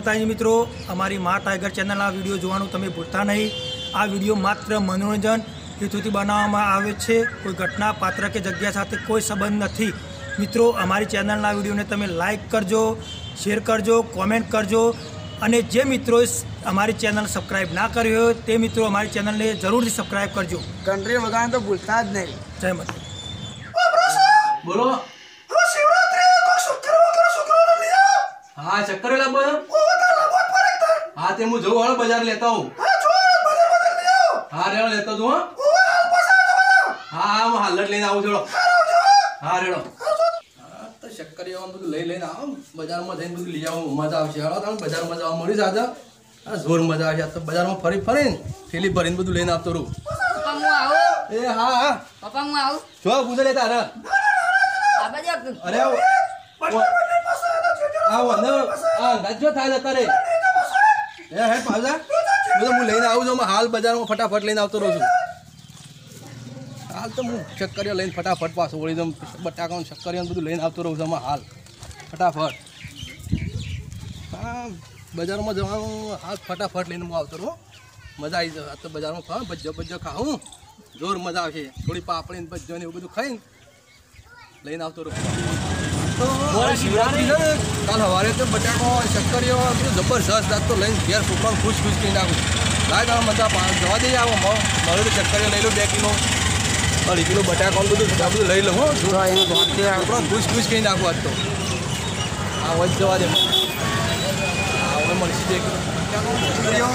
માતાજી મિત્રો અમારી મા ટાઈગર ચેનલના વીડિયો જોવાનું તમે ભૂલતા નહીં. આ વીડિયો માત્ર મનોરંજન હેતુથી બનાવવામાં આવે છે. કોઈ ઘટના પાત્ર કે જગ્યા સાથે કોઈ સંબંધ નથી. મિત્રો અમારી ચેનલના વિડીયોને તમે લાઇક કરજો શેર કરજો કોમેન્ટ કરજો. અને જે મિત્રોએ અમારી ચેનલ સબસ્ક્રાઈબ ના કરી હોય તે મિત્રો અમારી ચેનલને જરૂરથી સબસ્ક્રાઈબ કરજો. કંટ્રી વગાડવાનું તો ભૂલતા જ નહીં. જય માતા બોલો. હા ચક્કર લાવો હા તે હું જો હાલ બજાર લેતા હું હા રેડો લેતો તું હો. હા હા હું હાલ જ લઈને આવું છું હા રેડો. શક્કરીઓ બધું લઈ લઈને આવો. બજારમાં જઈને બધું લઈ આવું મજા આવશે. હાલો તમે બજારમાં જવા મળી આ જોર મજા આવશે. આ તો બજારમાં ફરી ફરીને થેલી ભરીને બધું લઈને આવતો રહું. પપ્પા હું આવું? એ હા હા. પપ્પા હું આવું? જો પૂછે લેતા અરે આ બાજુ આવ. અરે આવો. આ વંદો આ ગજો થાય એ હે પાછા? બધું હું લઈને આવું છું હું હાલ બજારમાં ફટાફટ લઈને આવતો રહું છું. હાલ તો હું શક્કરીઓ લઈને ફટાફટ પાછો વળી દઉં બટાકાનું બધું લઈને આવતો રહું છું હાલ. ફટાફટ. હા બજારમાં જવાનું, હાલ ફટાફટ લઈને હું આવતો રહું. મજા આવી જશે. તો બજારમાં ખાવા ભજ્જો ભજ્જો ખાવું જોર મજા આવશે. થોડી પાપડી ને ભજ્જો ને એવું બધું ખાઈને લઈને આવતો રહું. તો શિવરાત્રી છે ને કાલ સવારે તો બટાકો શક્કરીઓ બધું જબરજસ્ત આજ તો લઈને ઘેર છોકરાને ખુશ ખુશ કરી નાખું લાય તમે પા- જવા દઈએ આવો મળે તો શક્કરીઓ લઈ લો બે કિલો. અઢી કિલો બટાકો ને બધું બધું લઈ લો હો. છોકરાને ખુશ ખુશ કરી નાખું આજ તો. આ વચ જવા દે. હા હવે મળશે બે કિલો બટાકો,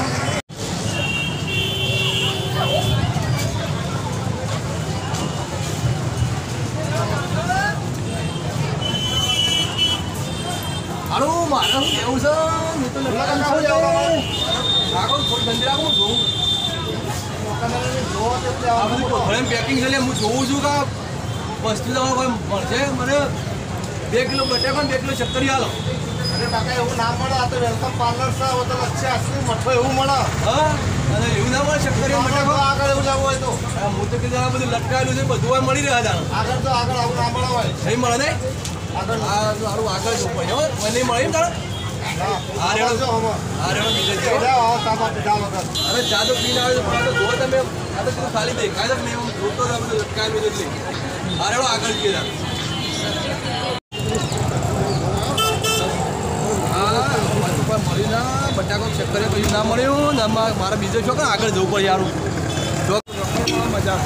હાલો મારે શું કેવું છે મેં તો લગ્ન શું છે આગળ થોડી બંધ રાખું જોઉં આ બધું કોથળીમાં પેકિંગ છે હું જોઉં છું કે વસ્તુ તમારે કોઈ મળશે. મને બે કિલો બટાકા પણ બે કિલો ચક્કરી હાલો અરે કાકા એવું ના મળે. આ તો વેલકમ પાર્લર છે. હવે તો મઠો એવું મળે. હા? અને એવું ના મળે શક્કરી આગળ આગળ એવું જવું હોય તો. હું તો કીધું આ બધું લટકાયેલું છે બધું મળી રહ્યા હતા આગળ તો આગળ આવું ના મળે હોય. નહીં મળે ને? આગળ સારું આગળ જવું પડે હો. મને નહીં મળે તારે જો અરે જાદુ પીને આવે છે જુઓ તમે આ પાછું ના ચક્કરે મળ્યું. ને મારે બીજો શોખ આગળ જવું પડે યાર. મજા.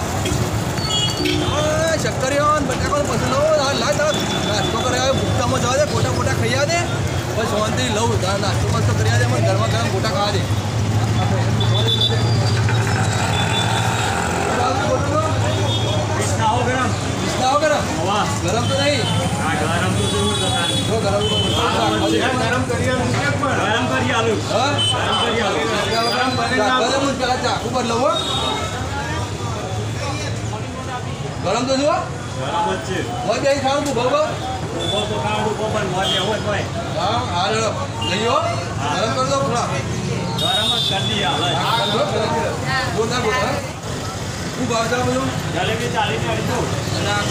ચક્કરીઓ બટાકો પછી લો લાય તાર નાસ્તો કરે આવે જવા દે ફોટા ફોટા ખાઈ દે પછી શાંતિ લઉં. તાર નાસ્તો બાસ્તો કરી દે મને ગરમા ગરમ ફોટા ખાવા દે. ગરમ. તો નહીં. ગરમ તો જરૂર ગરમ તો રાખવા દે. ગરમ કરી આલુ. હા? ગરમ કરી આલુ. રાખવા પેલા ચાકુ બદલાવું હો. ગરમ તો જુઓ. જ છે. બેસી ખાવાનું તું બરોબર? મોજે હોય. હા હા લઈ. ગરમ કરી દો થોડા. ગરમ જ કરી દઈએ. જોરદાર બોલો, બધું? જલેબી અડધું. અને આ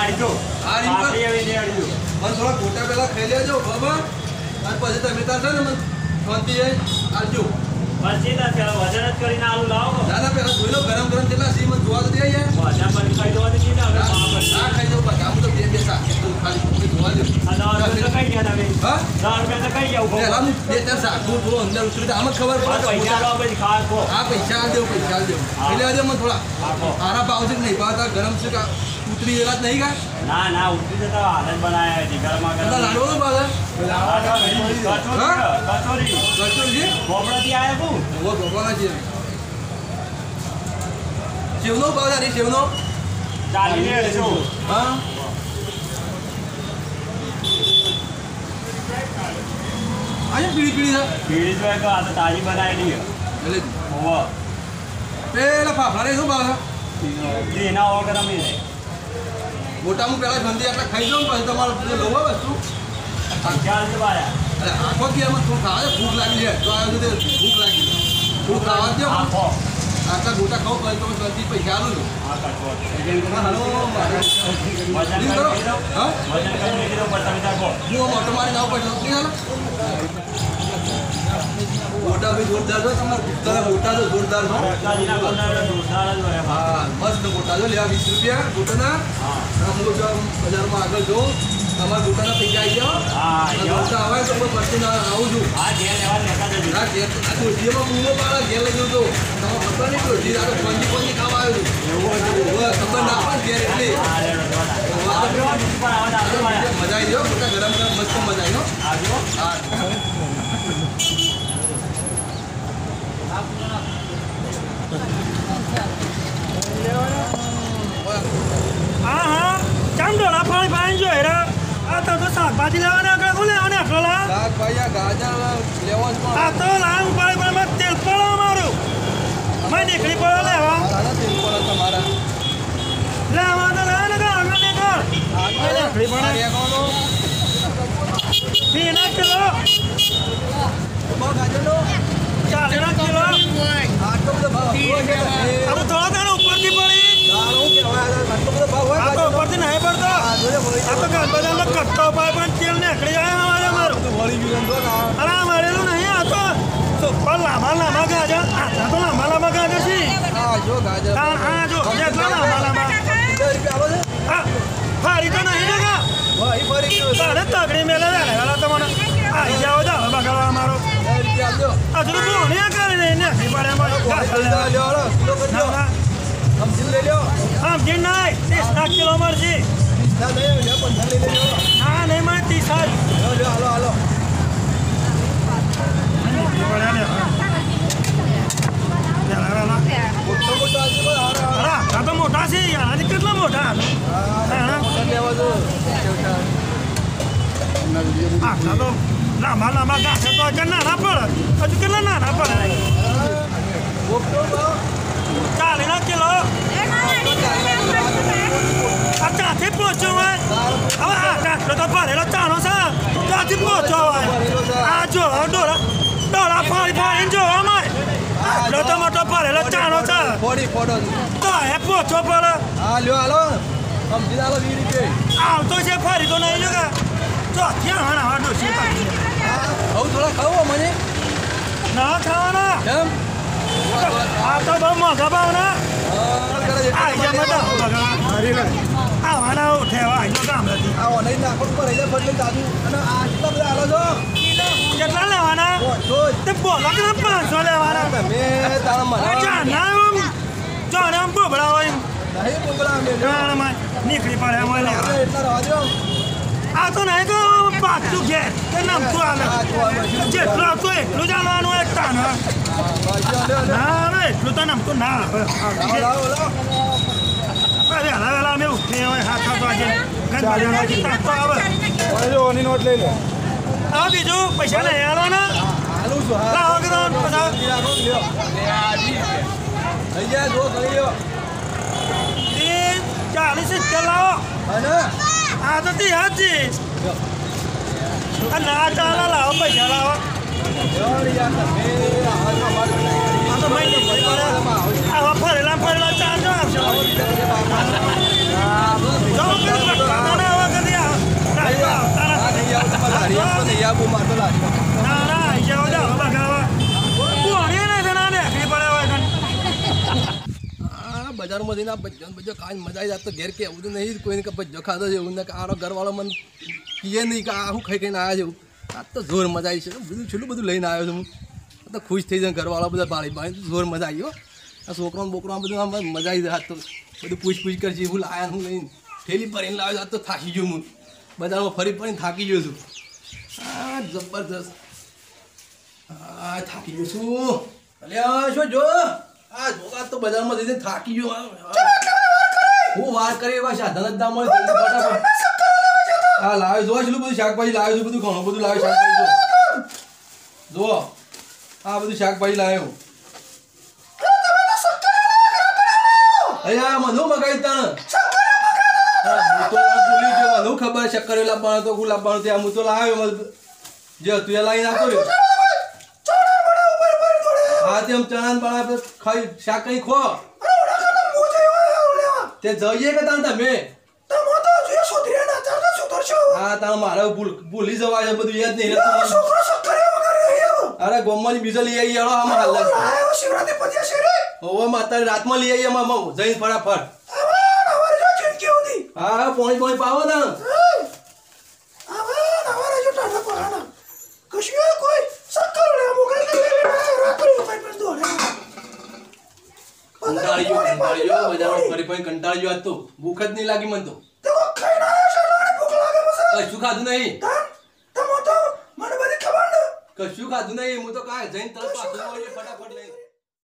અડધું. આ મને થોડા ગોટા પહેલા ખાઈ લેજો બરાબર? અને પછી તમે તાર છે ને મને શાંતિ આવજો પછી પેલા વજન જ કરીને આલુ લાવો. ના પેલા જોઈ લો. ગરમ ગરમ કેટલા સી મને જોવા તો દે યાર ઉતરી એવા નહીં કા ના ના ઉતરી જતા હાલ બનાયા છે ગરમા ગરમ. તાર લાડવો નો ભાવ કચોરી, કચોરી. કચોર છે બોપડાથી આયા હું ઓ ભગવાન છે શિવનો ભાવ છે શિવનો ચાલીને હા આજે પીળી પીળી છે પીળી તો આ તો તાજી બનાવેલી છે. એટલે હોવે. પેલા ફાફડા શું ભાવ છે એના વગર અમે. મોટામાં પેલા ગંદી આટલા ખાઈ દઉં પછી તમારે લવો વસ્તુ ખ્યાલ છે બાયા. અરે આખો કે એમાં થોડું ખાવા ભૂખ લાગી છે તો આવ્યો ભૂખ લાગી ભૂખ ખાવા દો આખો. આટલા ગોટા ખાવ તો તમે શાંતિ પૈસા આલો છું મોટો મારી નાવ પડે હાલો. ગોટા ભાઈ જોરદાર છો તમારા. ગુપ્તાના ગોટા તો જોરદાર છો. હા. મસ્ત ગોટા જો લેવા વીસ રૂપિયા ગોટાના હા. જો બજારમાં આગળ જો તમારા ગોટાના પૈસા આવી જાઓ. ગોટા આવે તો પછી આવું છું. હા, જે લેવા. આ ઘેર તમારે ખબર નહીં દોઢી આ તો આવ્યું. મજા આવી ગોટા ગરમ ગરમ, મસ્ત મજા આવી હો હા હા. ચામ ડોળા પાણી પાણી જો હેરા આ તો શાકભાજી લેવાના આગળ કોણ લેવાના આટલો લા શાકભાજી આ ગાજર લેવા જ આ તો લાવ પાણી પાણી માં તેલ પડો અમારું. મેં નીકળી પડો લેવા પણ તેલ પડે તમારા. લેવા તો લે ને આગળ ને કર. નીકળી પડે. રેગવાનો પીના કિલો ગાજરનો ચાલીના કિલો આટલો બધો ભાવ હોય. છે આ તો થોડો ઘણો ઉપરથી પડી. આ તો ઉપરથી નહીં પડતો. આ તો ગણપતિનો કટ્ટો પાય પણ તેલ નીકળી જાય અમારે અમારું વળી ગયું એમ તો ના. અરે આ મળેલું નહીં આ તો સુપર લાંબા લાંબા ગાજર આ તો લાંબા લાંબા ગાજર છે આ જો ગાજર આ આ જો કેટલા લાંબા લાંબા પચાસ રૂપિયા આવે છે આ ફારી તો નહીં ને કા ભાઈ ફરી ગયો છે. તારે તગડી મેલે જાય વેલા તમને આવી જાવ જાવ બગાડવા અમારો. હજુ બોણિયા કરીને નીકળી પડે સમજી નાય ત્રીસ લાખ કિલો મળશે. હા નહીં મળે ત્રીસ હાલો, હાલો. મોટો છે યાર કેટલા મોટા હા, હા. મોટા લેવા જો. આટલા તો લાંબા લાંબા ગાંઠે તો હજુ નાના પડે હજુ કેટલા નાના પડે. ચાલી ના કિલો. આ ત્યાંથી પહોંચ્યો હોય હવે આ તો ભરેલો ચાનો છે. ત્યાંથી પહોંચ્યો હોય આ જો આ ડોળા ડોળા ફાડી ફાડીને જોવા મળે આટલો તો મોટો ભરેલો ચાનો છે. તો પડે હા, લ્યો, હાલો. સમજી હાલો, આવતો છે ફરી તો નહીં જો ત્યાં હણ હવે થોડા ખાવો મને. ના ખાવાના. એમ આ તો બહુ મોંઘા ભાવના. આ બધા બગડા આવાના ઉઠેવા આજો ગામડાથી આ ઓનલાઈન નાખો ઉપર રહી જાય ફટલે દાદુ અને આ કેટલા બધા હાલો છો? કેટલા લેવાના. તે બોલો કે પાંચસો લેવાના. તમે તારા મને જાના આમ બોબડા હોય નહીં બોગલા અમે નીકળી પડે મને એટલા રહેવા દ્યો. આ તો નહીં તો પાછું ઘેર. તે નામતું આવે જેટલું આવતું એટલું જ આવવાનું એક તાન. હા. ના ના એટલું તો નામતું ના લાવો. વહેલા વહેલા અમે ઉઠીએ હોય હાથ હાથ વાગે. તો આવે. આ બીજું? પૈસા નહીં આલવાના? હાલું છું, હા. લાવો કે તમે બધા. રાખો, લ્યો. થઈ જાય, જો, કરી લ્યો. ત્રીસ ચાલીસ સિત્તેર લાવો અને આ તો ત્યાં જ છે આ ના ચાલે લાવો પૈસા લાવો લ્યો, યાર, તમે આવા છો, અમારે નહીં. આ તો ભાઈ નીકળી પડે આવા ફરેલા ફરેલા ચાર જો આવશે જો કે ભટકાતા ના આવા કદી આવ ના આવતા હા, નહીં આવું, તમારે લારી આપો, નહીં આવું, મારે તો લારી આપો. ના ના આઈ જાવ જાવ બગાવા કોણી ને જણા ને એકલી પડે હોય કણ બજારમાં જઈને આ ભજ્જો ને ખાઈને મજા આવી જાય. તો ઘેર કે એવું તો નહીં કોઈને કે ભજો ખાધો છે એવું ને આરો ઘરવાળો મને કીએ નહીં કે આ હું ખાઈ ખાઈને આવ્યા છે. એવું આ તો જોર મજા આવી છે. બધું છેલ્લું બધું લઈને આવ્યો છું હું. તો ખુશ થઈ જાય ઘરવાળા બધા બાળી બાળી જોર મજા આવી હો. આ છોકરાને બોકરાને બધું આમ મજા આવી જાય. તો બધું પૂછ પૂછ કરશે હું લાયા હું લઈને થેલી ભરીને લાવ્યો આ તો થાકી ગયો હું. બજારમાં ફરી ફરીને થાકી ગયો છું. આ જબરદસ્ત આ થાકી ગયો છું. અલ્યા, શું જો આ જોગા તો બજારમાં જઈને થાકી ગયો હું વાર કરી એવા સાધન જ ના મળે હા લાવ્યો જો છેલ્લું બધું શાકભાજી લાવ્યો છું બધું ઘણું બધું શાકભાજી આ બધું શાકભાજી લાવ્યો. અલ્યા મનુ મગાવી તણ ખબર શક્કર લાવવાનું તો હું લાવવાનું ત્યાં હું તો લાવ્યો જે તું એ લાવી આપો હા તેમ ચણા ને ખાઈ શાક કઈ ખો? તે જઈએ કે તાન તમે? તમે તો જે સુધરે ના. ચાલતા સુધરશો. હા તા મારે ભૂલ જવા છે બધું યાદ નહીં. અરે ગોમમાં બીજો લઈ આવી હેડો આમાં હાલ હવે માતા રાતમાં લઈ આવી આમાં. જઈને ફટાફટ. હા હા પોણી પોણી પાવો ને આવા નવારે જો ટાટા પહાડા કશું કોઈ સક્કર લે મોકલી દે રાત્રી ઉપર પર દોડે કંટાળી ગયો કંટાળી બજારમાં ફરી ફરી કંટાળી ગયો આજ તો. ભૂખ જ નહીં લાગી મને તો. તો ખાઈ ના છે ભૂખ લાગે પછી કશું ખાધું નહીં. કશું ખાધું નહીં. હું તો કાંઈ જઈને તરત પાછો ફટાફટ લઈને